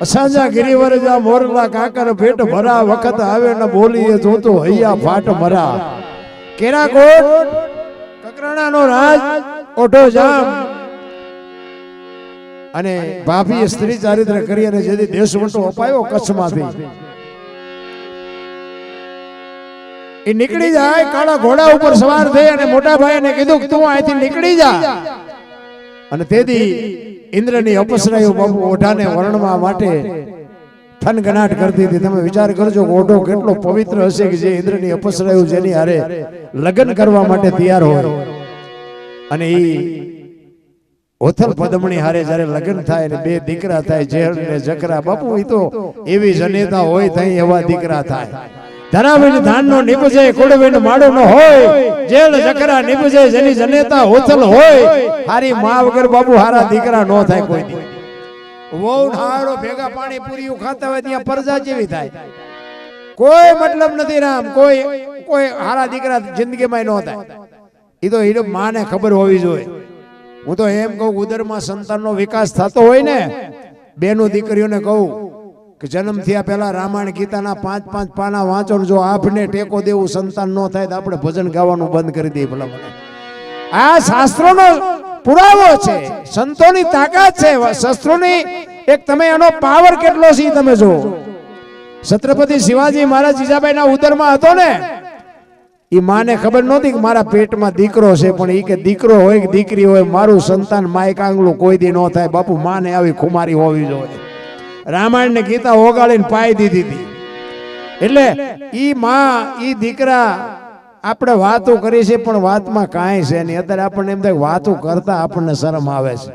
અસાંજા ગિરિવર જા મોરલા કાકર ભેટ ભરા, વખત આવે ને બોલીએ જોતો હૈયા ફાટ મરા. કેરા કોટ? કકરાણાનો રાજ? ઓઢો જામ. અને ભાભીએ સ્ત્રી ચારિત્ર કરી અને જેથી દેશ દેશવટો અપાયો કચ્છમાંથી. એ નીકળી જાય, કાળા ઘોડા ઉપર સવાર થઈ અને મોટા ભાઈને કીધું કે તું અહીંથી નીકળી જા. અને તેથી ઇન્દ્રની અપસરાયો બાબુ ઓઢાને વર્ણવા માટે થનગનાટ કરતી હતી તમે વિચાર કરજો ઓઢો કેટલો પવિત્ર હશે કે જે ઇન્દ્રની અપસરાયું જેની હારે લગ્ન કરવા માટે તૈયાર હોય. અને એ ઓથલ પદમણી હારે જ્યારે લગ્ન થાય ને બે દીકરા થાય ઝેર ને જકરા બાપુ એ તો એવી જનેતા હોય ત્યાં એવા દીકરા થાય. ધરાવીને ધાનનો નિપજે કુળવીને માળો નો હોય, જેલ જકરા નિપજે જેની જનેતા ઓથલ હોય, હારી મા વગર બાબુ હારા દીકરા નો થાય કોઈ દી વહુ હારો ભેગા પાણી પૂરીઓ ખાતા હોય ત્યાં પરજા જેવી થાય. કોઈ મતલબ નથી રામ, કોઈ કોઈ હારા દીકરા જિંદગીમાં ન થાય. એ તો એ માને ખબર હોવી જોઈએ. હું તો એમ કહું, ઉદરમાં સંતાનનો વિકાસ થતો હોય ને, બેનો દીકરીઓને કહું જન્મ થયા પહેલાં રામાયણ ગીતાના પાંચ પાંચ પાના વાંચો જો આપને ટેકો દેવું સંતાન ન થાય તો આપણે ભજન ગાવાનું બંધ કરી દઈએ ભલા ભલા. આ શાસ્ત્રોનો પુરાવો છે, સંતોની તાકાત છે, શસ્ત્રોની એક તમે એનો પાવર કેટલો છે તમે જો છત્રપતિ શિવાજી મહારાજ જીજાબાઈના ઉદરમાં હતો ને એ માને ખબર નહોતી કે મારા પેટમાં દીકરો છે, પણ એ કે દીકરો હોય કે દીકરી હોય, મારું સંતાન માયક કાંગલું કોઈ દી ન થાય, બાપુ માને આવી ખુમારી હોવી જોઈએ રામાયણ ને ગીતા ઓગાળીને પાઈ દીધી હતી. એટલે ઈ માં, ઈ દીકરા આપણે વાતો કરી છે, પણ વાતમાં કાંઈ છે નહીં. અત્યારે આપણને એમ થાય વાતો કરતા આપણને શરમ આવે છે.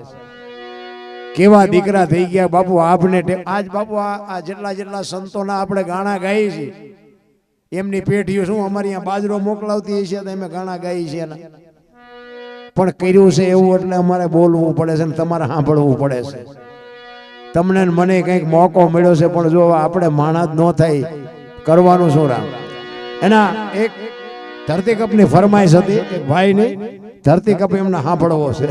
કેવા દીકરા થઈ ગયા? બાપુ, આપને આજ બાપુ, આ જેટલા જેટલા સંતોના આપણે ગાણા ગાઈએ છીએ. એમની પેઢીઓ શું અમારી અહીંયા બાજરો મોકલાવતી છે તો અમે ગાણા છીએ એના. પણ કર્યું છે એવું એટલે અમારે બોલવું પડે છે ને તમારે સાંભળવું પડે છે. તમને મને કંઈક મોકો મળ્યો છે, પણ જો આપણે માણા જ ન થાય કરવાનું શું રામ? એના એક ધરતીકપની ફરમાઈશ હતી, એક ભાઈની ધરતીકપ એમને સાંભળવો છે.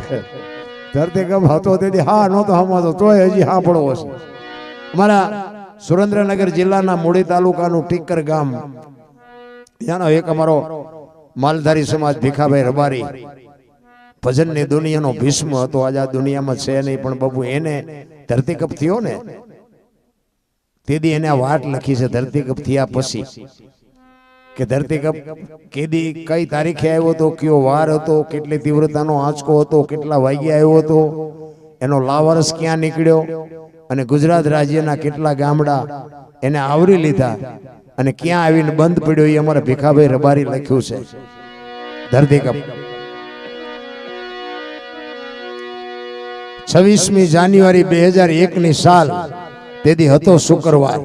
ધરતીકપ હતો તેથી હા નહોતો હમાતો તોય હજી સાંભળવો છે. અમારા સુરેન્દ્રનગર જિલ્લાના મૂળી તાલુકાનું ટીકર ગામ, ત્યાંનો એક અમારો માલધારી સમાજ ભીખાભાઈ રબારી, ભજનની દુનિયાનો ભીષ્મ હતો. આજ આ દુનિયામાં છે નહીં, પણ બાબુ એને ધરતીકપ થયો ને, તેદી એને વાટ લખી છે, ધરતીકપ થયા પછી કે ધરતીકપ કેદી કઈ તારીખે આવ્યો હતો, કયો વાર હતો, કેટલી તીવ્રતાનો આંચકો હતો, કેટલા વાગ્યે આવ્યો હતો, એનો લાવારસ ક્યાં નીકળ્યો અને ગુજરાત રાજ્યના કેટલા ગામડા એને આવરી લીધા અને ક્યાં આવીને બંધ પડ્યો એ અમારા ભીખાભાઈ રબારી લખ્યું છે. ધરતીકપ છવ્વીસમી જાન્યુઆરી બે હજાર એકની સાલ. તેથી હતો શુક્રવાર.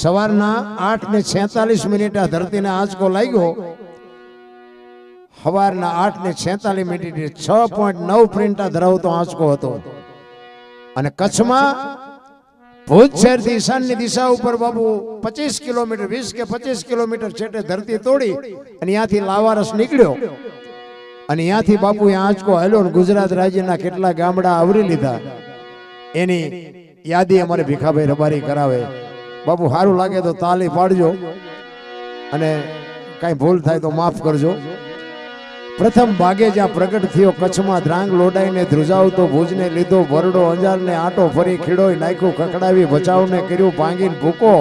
સવારના આઠ ને છેતાલીસ મિનિટ આ ધરતીને આંચકો લાગ્યો. સવારના આઠ ને છેતાલીસ મિનિટ છ પોઈન્ટ નવ પ્રિન્ટા ધરાવતો આંચકો હતો. અને કચ્છમાં ભુજ શહેરથી ઈશાનની દિશા ઉપર બાબુ પચીસ કિલોમીટર, વીસ કે પચીસ કિલોમીટર છેટે ધરતી તોડી અને ત્યાંથી લાવારસ નીકળ્યો. અને ત્યાંથી બાપુ આંચકો હેલો ગુજરાત રાજ્યના કેટલા ગામડા આવરી લીધા. એની યાદી અમારે ભીખાભાઈ રબારી કરાવે. બાપુ સારું લાગે તો તાલી પાડજો અને કાંઈ ભૂલ થાય તો માફ કરજો. પ્રથમ ભાગે જ્યાં પ્રગટ થયો કચ્છમાં ધ્રાંગ લોડાઈને ધ્રુજાવતો ભુજને લીધો વરડો અંજારને આટો ફરી ખીડોય નાખ્યું કકડાવી બચાવને કર્યું, ભાંગીને ભૂકો.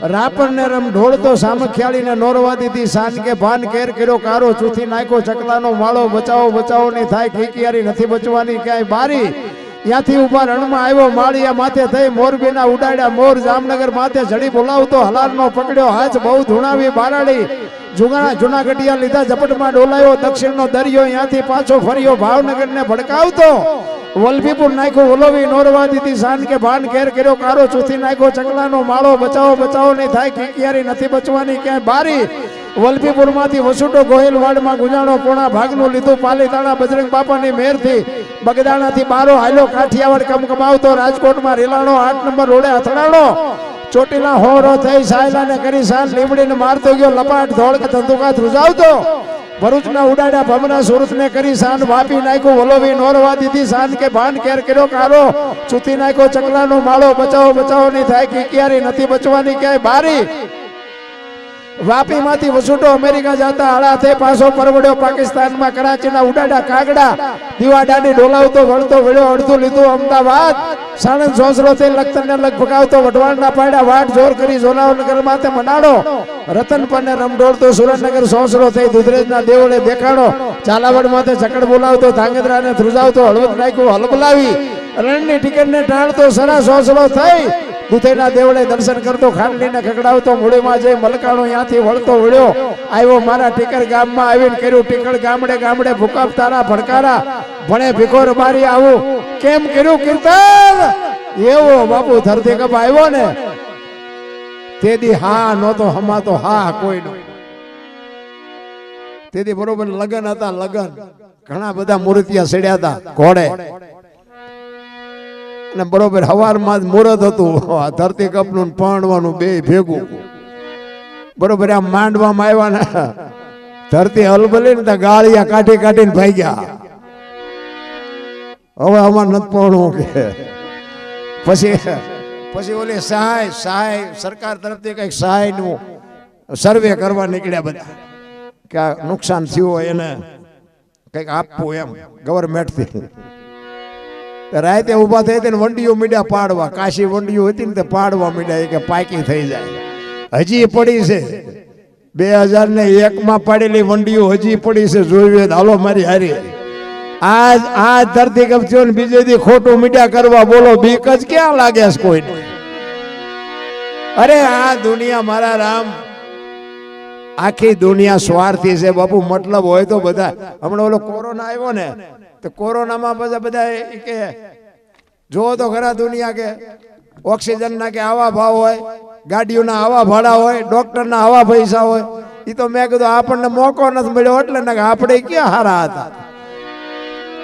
રાપરને રમ ઢોળતો સામખિયાળીને નોરવા દીધી. સાન કે ભાન કેર કર્યો, કારો ચૂથી નાખ્યો. ચકલાનો માળો બચાવો બચાવો, નહીં થાય ખીકિયારી નથી બચવાની ક્યાંય બારી. ત્યાંથી ઊભા રણમાં આવ્યો, માળિયા માથે થઈ મોરબીના ઉડાડ્યા. મોર જામનગર માથે જડી બોલાવતો હલારનો પકડ્યો, હાથ બહુ ધૂણાવી, બારાડી. જુગાણા જુનાગઢિયા લીધા ઝપટમાં ડોલાયો, દક્ષિણનો દરિયો અહીંયાથી પાછો ફર્યો, ભાવનગરને ભડકાવતો. વલભીપુર નાખ્યો ઓલોવી નોરવા દીધી, સાન કે ભાન ઘેર કર્યો કારો ચૂથી નાખ્યો, ચકલાનો માળો, બચાવો બચાવો, નહીં થાય ક્યારે નથી બચવાની, ક્યાંય બારી. વલભીપુરમાંથી વસુટો ગોહિલવાડમાં ગુજાણો પોણા ભાગનું લીધું, પાલીતાણા બજરંગ બાપાની મેરથી. બગદાણાથી બારો હાલ્યો કાઠિયાવાડ કમ કમાવતો રાજકોટમાં રેલાણો, આઠ નંબર રોડે અથડાણો. ચોટીલા હોરો થઈ સાયલાને કરી સાલ લીમડીને મારતો ગયો, લપાટ ધોળ ધંધુકા ધ્રુજાવતો. ભરૂચના ઉડાડ્યા ભમરા સુરતને કરી સાન વાપી નાખ્યો, વલોવી, નોરવા દીધી સાન કે ભાન કેર કર્યો કારો ચૂતી નાખ્યો, ચકલાનો માળો, બચાવો બચાવો, નહીં થાય કે ક્યારે નથી બચવાની, ક્યાંય બારી. વાપીમાંથી વસુટો અમેરિકા જતા આડા થે પાછો પરવડ્યો પાકિસ્તાનમાં કરાચીના ઉડાડા કાગડા. દીવા દાડી ડોલાવતો, વળતો, વળ્યો, અડધું લીધું અમદાવાદ. સાણંદ સોસરો થઈ લખતરને લગ ભગાવતો વઢવાણના પાડ્યા વાટ જોર કરી સોનાવનગર માથે મનાડો રતન પરને રમડોળતો સુરેન્દ્રનગર સોસરો થઈ દુધરેજના દેવળે દેખાડો. ચાલાવડ માથે ચકડ બોલાવતો, ધાંગધ્રાને ધ્રુજાવતો, હળવદ નાખ્યો હલબલાવી. રણની ટિકિટને ટાળતો સરા સોસરો થઈ. દુધેના દેવળે દર્શન કરતો ખાંડલીને ખગડાવતો, મૂળીમાં જઈ મલકાણો ત્યાંથી વળતો વળ્યો. આવ્યો મારા ટીકર ગામમાં આવીને કર્યું, ટીકર ગામડે ગામડે ભૂકંપ તારા ભડકારા ભણે ભીખોર મારી આવું. કેમ કર્યું કીર્તન? એવો બાપુ ધરતી કપ આવ્યો ને. તેદી હા નહોતો, હમાતો હા કોઈ નો તેથી બરોબર લગન હતા, લગન. ઘણા બધા મૂર્તિયા સડ્યા હતા, ઘોડે. અને બરોબર હવારમાં જ મુહૂર્ત હતું. આ ધરતી કપનું ને બે ભેગું. બરોબર, આમ માંડવામાં આવ્યા ને, ધરતી હલબલી ને ગાળિયા કાઢી કાઢીને ભાગ્યા. હવે આમાં નથી પરણવું કે. પછી પછી ઓલી સહાય સહાય સરકાર તરફથી કંઈક સહાયનું સર્વે કરવા નીકળ્યા બધા. કે આ નુકસાન થયું હોય એને કંઈક આપવું એમ ગવર્મેન્ટથી રાતે ઊભા થઈ તેને વંડીઓ મીડ્યા પાડવા, કાશી વંડીઓ હતી ને તે પાડવા મીડ્યા કે પાકી થઈ જાય. હજી પડી છે. બે હજાર ને એક માં પાડેલી વંડીઓ હજી પડી છે, જોયું હાલો મારી હારી. આજ આ ધરતી કપચો ને બીજે દી ખોટું મીડિયા કરવા બોલો, બીક જ ક્યાં લાગે છે કોઈને? અરે આ દુનિયા મારા રામ આખી દુનિયા સ્વાર્થી છે બાપુ, મતલબ હોય તો બધા. હમણાં ઓલો કોરોના આવ્યો ને, તો કોરોનામાં બધા બધા કે, જુઓ તો ખરા દુનિયા કે ઓક્સિજન ના કે આવા ભાવ હોય, ગાડીઓના આવા ભાડા હોય, ડોક્ટરના આવા પૈસા હોય. એ તો મેં કીધું, આપણને મોકો નથી મળ્યો, એટલે ને આપણે ક્યાં હારા હતા?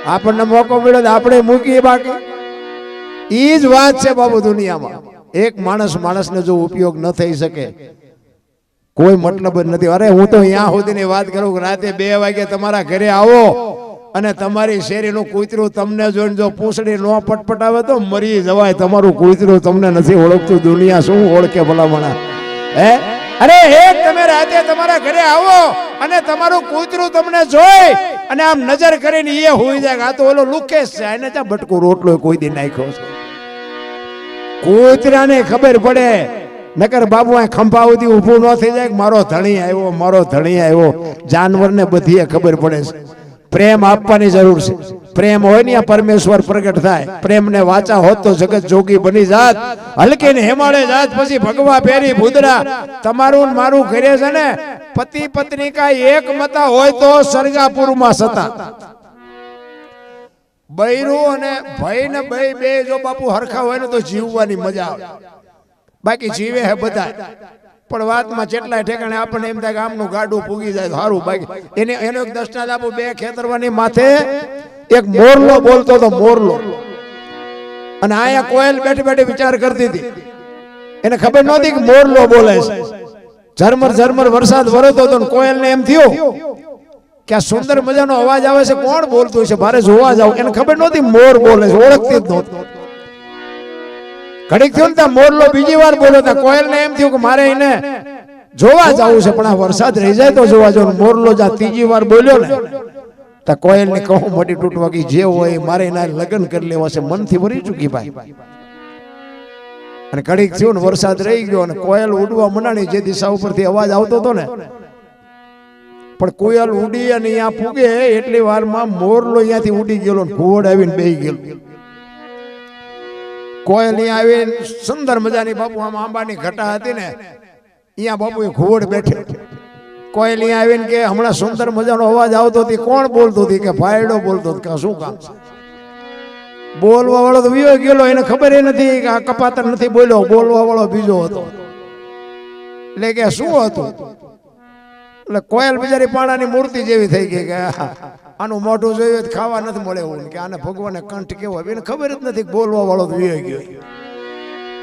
આપણને મોકો મળ્યો તો આપણે મૂકીએ બાકી. એ જ વાત છે બાબુ દુનિયામાં. એક માણસ માણસને જો ઉપયોગ ન થઈ શકે કોઈ મતલબ જ નથી. અરે, હું તો અહીંયા સુધીની વાત કરું રાતે બે વાગે તમારા ઘરે આવો અને તમારી શેરીનું કૂતરું તમને જોઈને જો પૂછડી નો પટપટાવે તો મરી જવાય. તમારું કૂતરું તમને નથી ઓળખતું. દુનિયા શું ઓળખે ભલામણા? હે? અરે, હે, તમે રાતે તમારા ઘરે આવો અને તમારું કૂતરું તમને જોઈ અને આમ નજર કરીને એ હોઈ જાય આ તો ઓલો લુકેશ છે. એને ત્યાં બટકું રોટલો કોઈ દી નાખ્યો છે. કૂતરાને ખબર પડે નકર બાબુ આ ખંભા સુધી ઊભું ન થઈ જાય મારો ધણી આવ્યો, મારો ધણી આવ્યો. જાનવરને બધી ખબર પડે છે. પ્રેમ આપવાની જરૂર છે. પ્રેમ હોય ને આ પરમેશ્વર પ્રગટ થાય. પ્રેમને વાચા હોત તો જગત જોગી બની જાત. હલકે ને હેમાળે જાત, પછી ભગવા પહેરી ભૂદરા તમારું મારું ઘરે છે ને, પતિ પત્ની કા એક મતા હોય તો સરગાપુરમાં સતા. બૈરું અને ભાઈ ને ભય બે, જો બાપુ હરખા હોય ને તો જીવવાની મજા આવે. બાકી જીવે હે બધા. પણ વાતમાં જેટલા ઠેકાણે આપણને એમ થાય કે આમનું ગાડું પૂગી જાય સારું બાકી. એને એનો એક દર્શનાથ આપું બે ખેતરવાની માથે એક મોરલો બોલતો તો મોરલો. અને આયા કોયલ બેઠી બેઠી વિચાર કરતી હતી. એને ખબર નહોતી કે મોરલો બોલે છે. ઝરમર ઝરમર વરસાદ વરસતો હતો ને કોયલને એમ થયું કે આ સુંદર મજાનો અવાજ આવે છે. કોણ બોલતું છે મારે જોવા જાવ. એને ખબર નહોતી મોર બોલે છે. ઓળખતી જ નહોતી. ઘડીક થયું ને મોરલો બીજી વાર બોલો ત્યાં કોયલને એમ થયું કે મારે એને જોવા જવું છે, પણ આ વરસાદ રહી જાય તો જોવા જવું. મોરલો જા ત્રીજી વાર બોલ્યો ને, ત્યાં કોયલને કહું, મોટી તૂટવા ગઈ જે હોય મારે એના લગ્ન કરી લેવા છે, મનથી ભરી ચૂકી ભાઈ. અને ઘડીક થયું ને વરસાદ રહી ગયો અને કોયલ ઉડવા મનાણી જે દિશા ઉપરથી અવાજ આવતો હતો ને, પણ કોયલ ઉડી અને અહીંયા ફૂગે એટલી વારમાં મોરલો અહીંયાથી ઉડી ગયેલો ને ઘોડ આવીને બે ગયેલો. કોયલ આવી આવીને સુંદર મજાની બાપુ આમ આંબાની ઘટા હતી ને અહીંયા બાપુ ઘોડ બેઠે. કોયલી આવીને કે હમણાં સુંદર મજાનો અવાજ આવતો હતી કોણ બોલતું હતી? કે ભાઈડો બોલતો કે શું કામ બોલવા વાળો તો વિયો ગયેલો એને ખબર એ નથી કે આ કપાતર નથી બોલ્યો. બોલવા વાળો બીજો હતો. એટલે કે શું હતું? એટલે કોયલ બિચારી પાણાની મૂર્તિ જેવી થઈ ગઈ કે આહ, આનું મોઢું જોયું ખાવા નથી મળે એવું. કે આને ભગવાને કંઠ કેવો એને ખબર જ નથી બોલવા વાળો તો ગયો.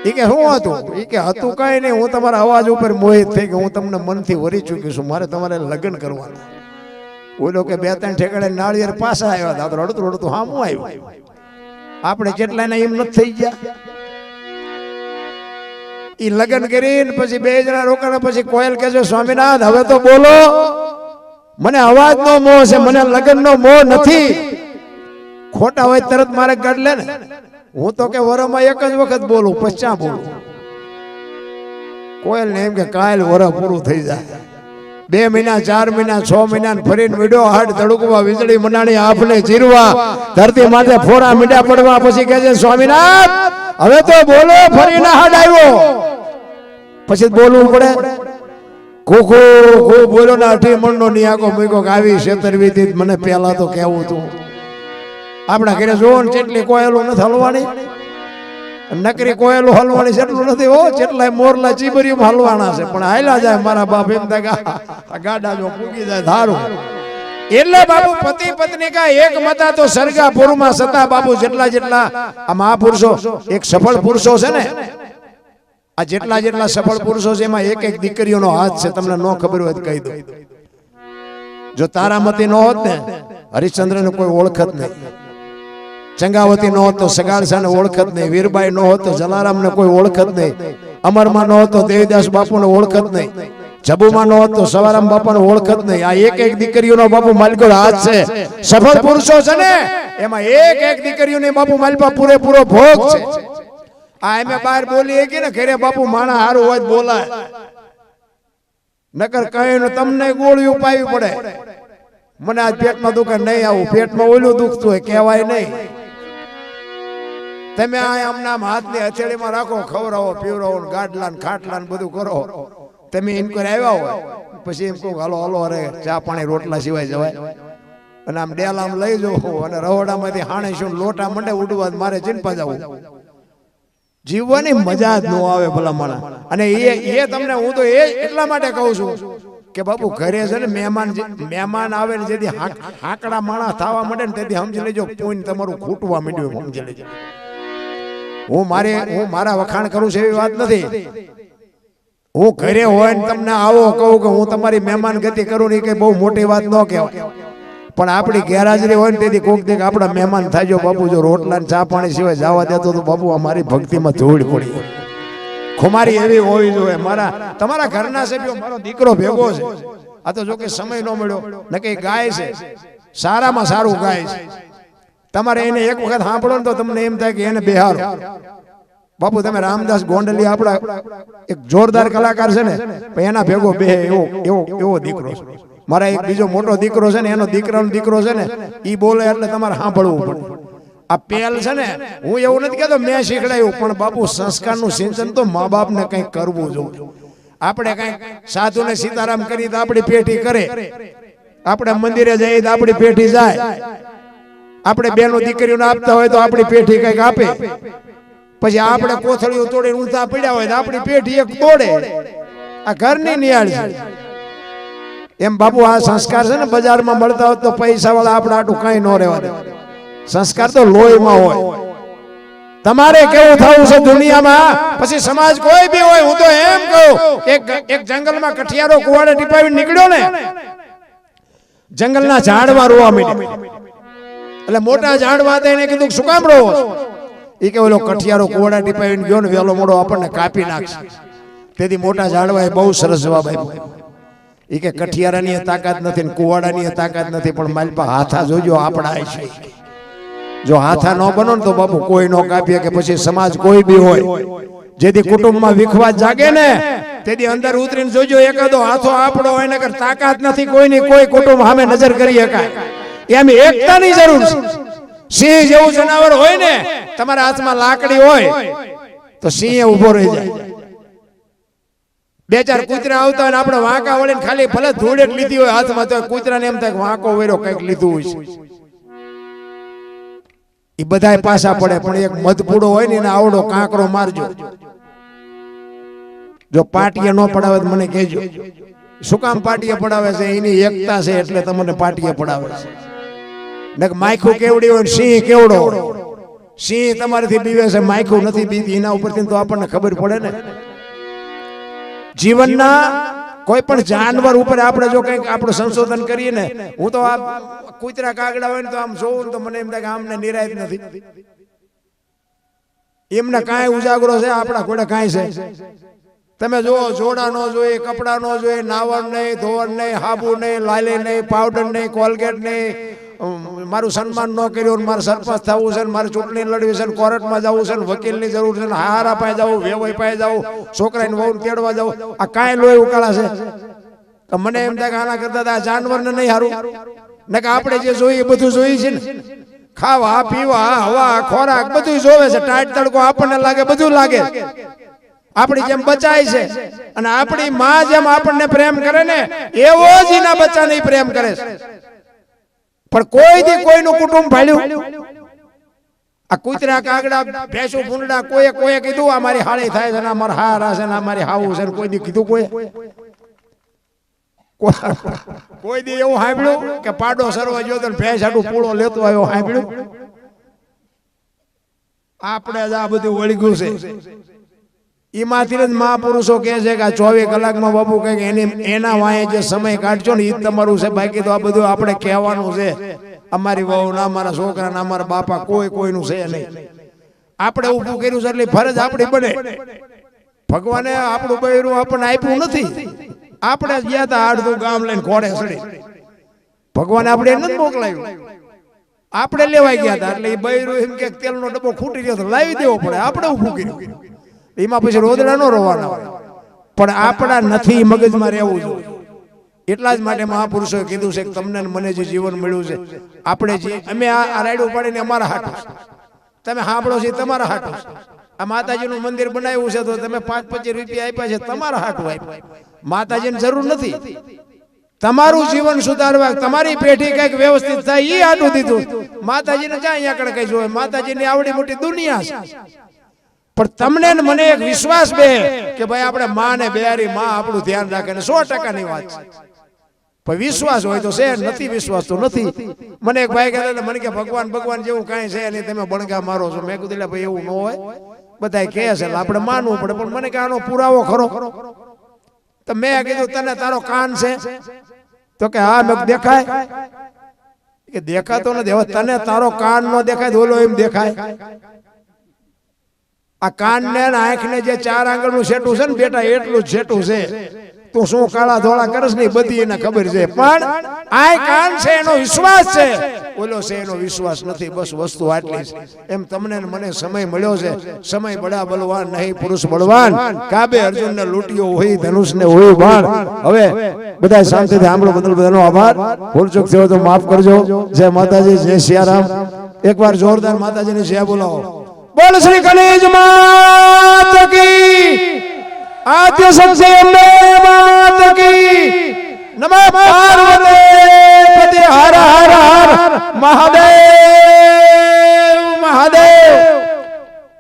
એ કે શું હતું? એ કે હતું કાંઈ નહીં, હું તમારા અવાજ ઉપર મોહિત થઈ કે હું તમને મનથી વરી ચૂક્યું છું. મારે તમારે લગ્ન કરવાના. ઓલો કે બે ત્રણ ઠેકાણે નાળિયેર પાસા આવ્યા હતા. તો રડતું રડતું હામું આવ્યું. આપણે કેટલા ને એમ નથી થઈ ગયા. એ લગ્ન કરીને પછી બે જણા રોકાણા. પછી કોયલ કે છે સ્વામિનાથ હવે તો બોલો. મને અવાજ નો મોહ છે, મને લગ્ન નો મોહ નથી. ખોટા હોય તરત મારે કાઢ લે ને. હું તો કે વરમાં એક જ વખત બોલું પશ્ચા બોલું. કોયલ ને એમ કે કાયલ વર પૂરું થઈ જાય. બે મહિના, ચાર મહિના, છ મહિના ફરીને મીડો હાડ તડુકવા વીજળી મનાણી આપને ચીરવા ધરતી માથે ફોરા મીડા પડવા, પછી કહે છે, સ્વામિનાથ, હવે તો બોલો, ફરીને હાડ આવ્યો. પછી બોલવું પડે. ખોખો ખો બોલો ના અઠી મણનો નિયાકો મૂક્યો કે આવી છેતરવીતી મને પહેલા તો કેવું તું આપણા ઘરે જોવો ને ચેટલી કોયલું નથી હલવાની, નકરી કોયલું હલવાની છે નથી, હો ચેટલાય મોરલા ચીબરીયું હલવાના છે. પણ હાલ્યા જાય મારા બાપ એમ થાય ગાડા જો પૂગી જાય, ધારું. એટલે બાબુ પતિ પત્ની કા એક મતા તો સરગાપુરમાં સતા બાબુ જેટલા જેટલા આ મહાપુરુષો, એક સફળ પુરુષો છે ને આ જેટલા જેટલા સફળ પુરુષો છે એમાં એક એક દીકરીઓનો હાથ છે તમને ન ખબર હોય કહી દો. જો તારામતી ન હોત ને હરિશ્ચંદ્રને કોઈ ઓળખત નહીં. ચંગાવતી ન હોત તો સગાળસાને ઓળખત નહીં. વીરબાઈ ન હોત તો જલારામને કોઈ ઓળખત નહીં. અમરમાં ન હોત તો દેવીદાસ બાપુને ઓળખત નહીં. જબુમાં ન હોત તો સવારામ બાપાને ઓળખત નહીં. આ એક એક દીકરીઓનો બાપુ માલિકો હાથ છે. સફળ પુરુષો છે ને એમાં એક એક દીકરીઓને બાપુ માલપા પૂરેપૂરો ભોગ છે. આ એમે બહાર બોલી કે ને ઘરે બાપુ માણા હારું હોય બોલાય. નકર કઈ નું તમને ગોળી ઉપાય પડે. મને આજ પેટમાં દુખે નહીં આવું. પેટમાં ઓલું દુખતું હોય કહેવાય નહીં. તમે આ આમના હાથની હથેળીમાં રાખો ખવડાવો પીવડાવો ગાડલા ને ખાટલા ને બધું કરો. તમે ઇન્કવાયરી આવ્યા હોય. પછી એમ કહું હાલો હાલો અરે ચા પાણી રોટલા સિવાય જવાય. અને આમ ડેલામ લઈ જવું અને રવડામાંથી હાણે શું લોટા મંડે ઉડવા મારે ચિંપા જવું જીવવાની મજા જ ન આવે ભલામણ. અને એ એ તમને હું તો એ એટલા માટે કહું છું કે બાપુ ઘરે છે ને મહેમાન મહેમાન આવે ને જેથી હાક- હાકડા માણસ થવા માંડે ને તેથી સમજી લેજો પોઈન્ટ તમારું ખૂટવા માંડ્યું સમજી લેજો. હું મારે હું મારા વખાણ કરું છું એવી વાત નથી. હું ઘરે હોય ને તમને આવો કહું કે હું તમારી મહેમાન ગતિ કરું ને એ કઈ બહુ મોટી વાત ન કહેવાય. પણ આપણી ગેરહાજરી હોય ને તેથી કોક દીક આપણા મહેમાન થાય બાપુ જો રોટલા ને ચા પાણી સિવાય જવા દેતો તો બાપુ અમારી ભક્તિમાં ધૂળ પડી. ખુમારી એવી હોવી જોઈએ. મારા તમારા ઘરના સભ્યો મારો દીકરો ભેગો છે. આ તો જો કે સમય ન મળ્યો. ન કે ગાય છે. સારામાં સારું ગાય છે. તમારે એને એક વખત સાંભળો ને તો તમને એમ થાય કે એને બેહારો. બાપુ તમે રામદાસ ગોંડલી આપણા એક જોરદાર કલાકાર છે ને એના ભેગો બે એવો એવો એવો દીકરો છે. મારા એક બીજો મોટો દીકરો છે ને એનો દીકરાનો દીકરો છે ને એ બોલે એટલે તમારે સાંભળવું પડે. આ પેલ છે ને હું એવું નથી કહેતો મેં શીખડાયું પણ બાપુ સંસ્કારનું સિંચન તો મા બાપને કંઈક કરવું જોઈએ. આપણે કંઈક સાધુને સીતારામ કરી તો આપણી પેઢી કરે. આપણે મંદિરે જઈએ તો આપણી પેઢી જાય. આપણે બેનો દીકરીઓને આપતા હોય તો આપણી પેઢી કંઈક આપે. પછી આપણે કોથળીઓ તોડીને ઊંધા પડ્યા હોય તો આપણી પેઢી એક તોડે. આ ઘરની નિયાળ એમ બાપુ, આ સંસ્કાર છે ને બજારમાં મળતા હોય તો પૈસા વાળા આપણે કઈ ન રહેવા દે. સંસ્કાર તો લોહીમાં હોય. તમારે કેવું થવું છે દુનિયામાં? પછી સમાજ કોઈ બી હોય, હું તો એમ કહું એક એક જંગલમાં કઠિયારો કુવાડે ટીપાવી નીકળ્યો ને, જંગલના ઝાડમાં રોવા માંડ્યા. એટલે મોટા ઝાડમાં એને કીધું શું કામ રોવો એ કે ઓલો કઠિયારો કુવાડા ટીપાવીને ગયો ને, વેલો મોડો આપણને કાપી નાખશે. તેથી મોટા ઝાડવાએ બહુ સરસ જવાબ આપ્યો. એ કે કઠિયારાની તાકાત નથી ને કુવાડાની તાકાત નથી પણ મારી પાસે હાથા જોજો આપણા છે. જો હાથા ન બનો ને તો બાપુ કોઈ નો કાપીએ કે પછી સમાજ કોઈ બી હોય. જેથી કુટુંબમાં વિખવાદ જાગે ને તેથી અંદર ઉતરીને જોજો એકાદો હાથો આપણો હોય નકર તાકાત નથી કોઈની કોઈ કુટુંબ સામે નજર કરી શકાય. એમ એકતાની જરૂર છે. સિંહ જેવું જનાવર હોય ને તમારા હાથમાં લાકડી હોય તો સિંહ ઊભો રહી જાય. બે ચાર કૂતરા આવતા હોય આપણે વાંકા વળીને ખાલી ભલે ધૂળે લીધી હોય હાથમાં, તો કૂતરાને એમ થાય વાંકો વેરો કંઈક લીધું હોય એ બધાય પાછા પડે, પણ એક મધપૂડો હોય ને એને આવડો કાંકરો મારજો. જો પાટીએ ન પડાવે તો મને કહેજો. શું કામ પાટીએ પડાવે છે? એની એકતા છે એટલે તમને પાટીએ પડાવે છે. નક માયખું કેવડી હોય સિંહ કેવડો સિંહ તમારાથી બીવે છે, માયખું નથી બીતી. એના ઉપરથી તો આપણને ખબર પડે ને. જીવનના કોઈ પણ જાનવર ઉપર આપણે જો કંઈક આપણે સંશોધન કરીએ ને હું તો આ કૂતરા કાગડા હોય ને તો આમ જોઉં તો મને એમ થાય કે આમને નિરાયત નથી. એમને કાંઈ ઉજાગરો છે આપણા ઘોડે કાંઈ છે. તમે જો જોડા નો જોઈએ કપડા નો જોઈએ નાવણ નહીં ધોવણ નહીં હાબુ નહીં લાલી નહીં પાવડર નહીં કોલગેટ નહીં મારું સન્માન ન કર્યું મારે સરપંચ થવું છે મારે ચૂંટણી લડવી છે કોર્ટમાં જવું છે વકીલની જરૂર છે હારા પાસે જવું વેવાઈ પાસે જવું છોકરાને વહુ તેડવા જવું આ કાંઈ લોહી ઉકાળા છે. મને એમ થાય કે આના કરતા આ જાનવરને નહીં હારું. ને કે આપણે જે જોઈએ બધું જોઈએ છે ને. ખાવા, પીવા, હવા, ખોરાક બધું જોવે છે. ટાઈટ તડકો આપણને લાગે, બધું લાગે. આપણી જેમ બચાય છે. અને આપણી માં જેમ આપણને પ્રેમ કરે ને, એવો જ એના બચ્ચાને પ્રેમ કરે છે. પણ કોઈ દી કોઈનું કુટુંબ ભાળ્યું આ કૂતરા કાગડા ભેંસુ ફૂંડડા કોઈએ કોઈએ કીધું આ મારી હાળી થાય છે ને અમારે હા છે ને આ હાવું છે કોઈ દી કીધું કોઈ કોઈ દી એવું સાંભળ્યું કે પાડો સરવા ગયો તો ભેંસ હાટું પૂળો લેતો આવ્યો સાંભળ્યું? આપણે જ આ બધું વળગ્યું છે. એમાંથી જ મહાપુરુષો કહે છે કે આ ચોવીસ કલાકમાં બાપુ કંઈક એની એના વાંહે જે સમય કાઢજો ને એ તમારું છે. બાકી તો આ બધું આપણે કહેવાનું છે. અમારી વહુ ના અમારા છોકરા ના અમારા બાપા કોઈ કોઈનું છે નહીં. આપણે ઊભું કર્યું છે એટલે ફરજ આપણી બને. ભગવાને આપણું બૈરું આપણને આપ્યું નથી. આપણે જ ગયા હતા આડધું ગામ લઈને ઘોડે સડી ભગવાને આપણે નથી મોકલાયું. આપણે લેવાઈ ગયા હતા એટલે એ બૈરું એમ કે તેલનો ડબ્બો ખૂટી ગયો લાવી દેવો પડે. આપણે ઊભું કર્યું. એમાં પછી રોદડા નો રોવાના હોય. પણ આપણા નથી મગજમાં રહેવું જોઈએ. એટલા જ માટે મહાપુરુષોએ કીધું છે તમને મને જે જીવન મળ્યું છે, આપણે જે અમે આ રાયડું પાડીને અમારા હાટું તમે સાંભળો છે તમારા હાટું આ માતાજીનું મંદિર બનાવ્યું છે તો તમે પાંચ પચીસ રૂપિયા આપ્યા છે, તમારા હાટું આપ્યા. માતાજીને જરૂર નથી. તમારું જીવન સુધારવા, તમારી પેઢી કંઈક વ્યવસ્થિત થાય એ આટું દીધું. માતાજીને ક્યાં અહીંયા આગળ કઈ જોવે માતાજીની આવડી મોટી દુનિયા છે. પણ તમને ને મને એક વિશ્વાસ બે કે ભાઈ આપણે માં ને બેરી માં આપણું ધ્યાન રાખે ને સો ટકાની વાત છે. પણ વિશ્વાસ હોય તો છે નથી વિશ્વાસ તો નથી. મને એક ભાઈ કહેતા મને કે ભગવાન ભગવાન જેવું કાંઈ છે નહીં તમે બણગા મારો છો. મેં કીધું ભાઈ એવું ન હોય. બધા કહે છે આપણે માનવું પડે. પણ મને કે આનો પુરાવો ખરો. તો મેં કીધું તને તારો કાન છે? તો કે હા મેં દેખાય. કે દેખાતો નથી. હવે તને તારો કાન નો દેખાય ઓલો એમ દેખાય. આ કાન ને આંખ ને જે ચાર આંગળનું સેટું છે ને બેટા, એટલું જ સેટું છે. તું શું કાળા ધોળા કરસ ને બધી એને ખબર છે. પણ આ કાન છે, એનો વિશ્વાસ છે. ઓલો છે, એનો વિશ્વાસ નથી, બસ વસ્તુ આટલી છે. એમ તમને મને સમય મળ્યો છે. સમય બડા બલવાન, નહીં પુરુષ બળવાન. કાબે અર્જુન ને લૂંટ્યો હોય, ધનુષ ને હોય બાણ. હવે બધા શાંતિથી સાંભળો, બદલ બધાનો આભાર. ભૂલચૂક થયો તો માફ કરજો. જય માતાજી, જય સિયારામ. એકવાર જોરદાર માતાજીની જય બોલાવો. બોલ શ્રી કલેજ માત કી. આદ્ય શક્તિ અંબે માત કી. નમઃ પાર્વતી. પતિ હર હર હર મહાદેવ મહાદેવ.